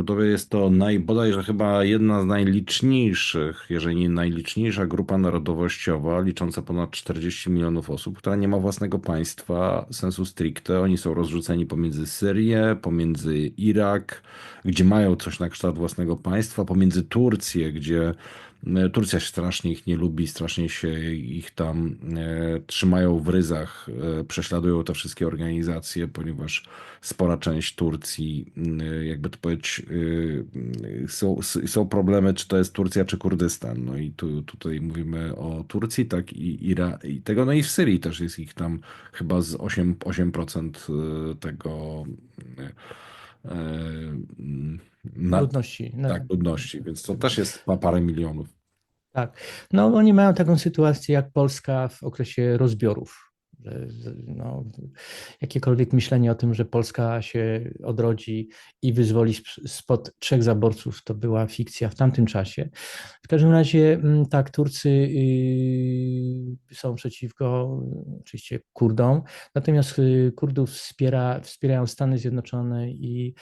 Kurdowie jest to naj, bodajże chyba jedna z najliczniejszych, jeżeli nie najliczniejsza grupa narodowościowa, licząca ponad 40 milionów osób, która nie ma własnego państwa sensu stricte. Oni są rozrzuceni pomiędzy Syrię, pomiędzy Irak, gdzie mają coś na kształt własnego państwa, pomiędzy Turcję, gdzie E, Turcja strasznie ich nie lubi, strasznie się ich tam e, trzymają w ryzach, e, prześladują te wszystkie organizacje, ponieważ spora część Turcji, jakby to powiedzieć, są, są problemy, czy to jest Turcja, czy Kurdystan. No i tu, tutaj mówimy o Turcji, tak i, i tego, no i w Syrii też jest ich tam chyba z 8, 8% e, tego. E, na, Ludności. No, tak, ludności, więc to też jest parę milionów. tak. No, oni mają taką sytuację jak Polska w okresie rozbiorów. No, jakiekolwiek myślenie o tym, że Polska się odrodzi i wyzwoli sp- spod trzech zaborców, to była fikcja w tamtym czasie. W każdym razie, mm, tak, Turcy y, są przeciwko oczywiście Kurdom, natomiast y, Kurdów wspiera, wspierają Stany Zjednoczone i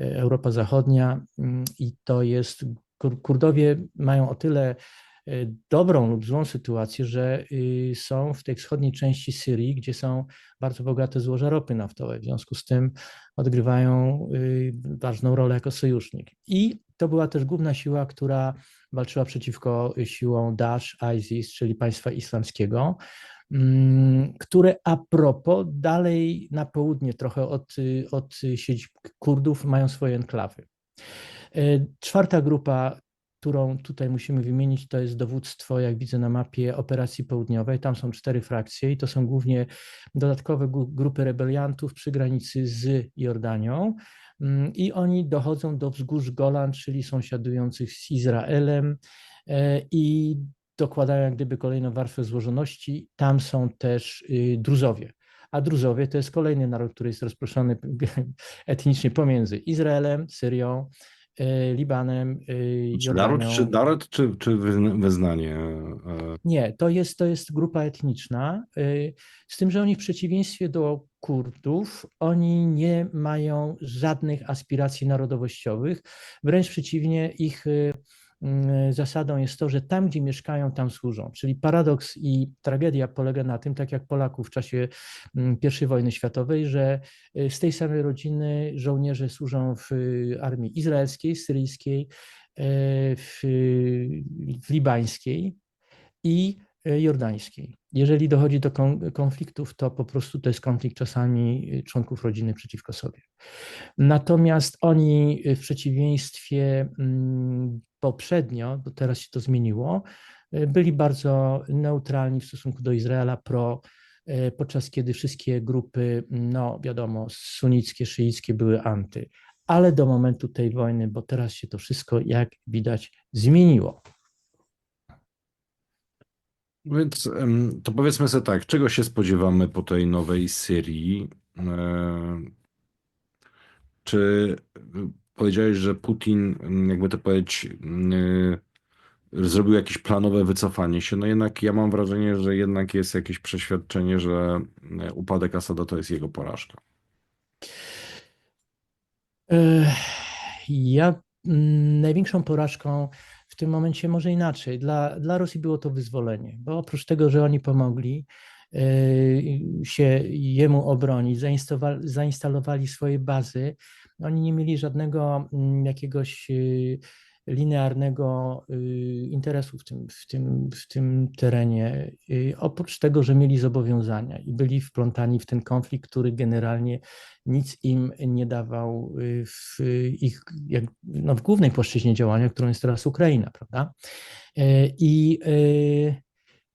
y, Europa Zachodnia mm, i to jest, Kur- Kurdowie mają o tyle dobrą lub złą sytuację, że y, są w tej wschodniej części Syrii, gdzie są bardzo bogate złoża ropy naftowej. W związku z tym odgrywają y, ważną rolę jako sojusznik. I to była też główna siła, która walczyła przeciwko siłom Daesh, ISIS, czyli państwa islamskiego, mm, które a propos dalej na południe, trochę od, od siedzib Kurdów, mają swoje enklawy. E, Czwarta grupa, którą tutaj musimy wymienić, to jest dowództwo, jak widzę na mapie, operacji południowej. Tam są cztery frakcje i to są głównie dodatkowe gru- grupy rebeliantów przy granicy z Jordanią. Mm, I oni dochodzą do wzgórz Golan, czyli sąsiadujących z Izraelem e, i dokładają jak gdyby kolejną warstwę złożoności. Tam są też y, Druzowie. A Druzowie to jest kolejny naród, który jest rozproszony etnicznie pomiędzy Izraelem, Syrią, Libanem, y, Czy naród, czy naród, czy, czy wyzna- wyznanie? e, Nie, to jest, to jest grupa etniczna, y, z tym, że oni w przeciwieństwie do Kurdów, oni nie mają żadnych aspiracji narodowościowych, wręcz przeciwnie, ich y, zasadą jest to, że tam, gdzie mieszkają, tam służą. Czyli paradoks i tragedia polega na tym, tak jak Polaków w czasie mm, I wojny światowej, że y, z tej samej rodziny żołnierze służą w y, armii izraelskiej, syryjskiej, w, w libańskiej i e, jordańskiej. Jeżeli dochodzi do kon- konfliktów, to po prostu to jest konflikt czasami y, członków rodziny przeciwko sobie. Natomiast oni y, w przeciwieństwie mm, poprzednio, bo teraz się to zmieniło, byli bardzo neutralni w stosunku do Izraela pro, podczas kiedy wszystkie grupy, no wiadomo, sunnickie, szyickie były anty. Ale do momentu tej wojny, bo teraz się to wszystko, jak widać, zmieniło. Więc to powiedzmy sobie tak, czego się spodziewamy po tej nowej Syrii? E, Czy powiedziałeś, że Putin, jakby to powiedzieć, y, zrobił jakieś planowe wycofanie się? No jednak ja mam wrażenie, że jednak jest jakieś przeświadczenie, że upadek Asada to jest jego porażka. Ech, Ja największą porażką w tym momencie może inaczej. Dla, dla Rosji było to wyzwolenie, bo oprócz tego, że oni pomogli e, się jemu obronić, zainstalowa- zainstalowali swoje bazy, oni nie mieli żadnego mm, jakiegoś e, linearnego e, interesu w tym, w tym, w tym terenie, e, oprócz tego, że mieli zobowiązania i byli wplątani w ten konflikt, który generalnie nic im nie dawał y, w ich, jak, no w głównej płaszczyźnie działania, którą jest teraz Ukraina, prawda? I y,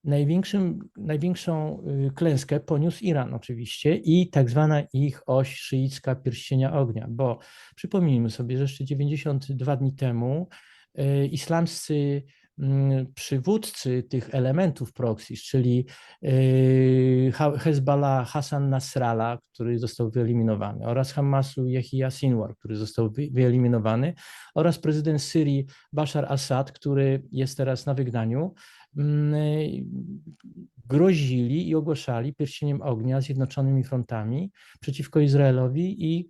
największym, największą y, klęskę poniósł Iran oczywiście i tak zwana ich oś szyicka pierścienia ognia, bo przypomnijmy sobie, że jeszcze 92 dni temu y, islamscy mm, przywódcy tych elementów proxy, czyli Ha- Hezbollah Hassan Nasrallah, który został wyeliminowany, oraz Hamasu Yahya Sinwar, który został wy- wyeliminowany, oraz prezydent Syrii Bashar Assad, który jest teraz na wygnaniu, mm, grozili i ogłaszali pierścieniem ognia zjednoczonymi frontami przeciwko Izraelowi i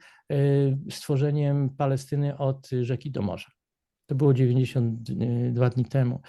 stworzeniem Palestyny od rzeki do morza. To było 92 dni temu.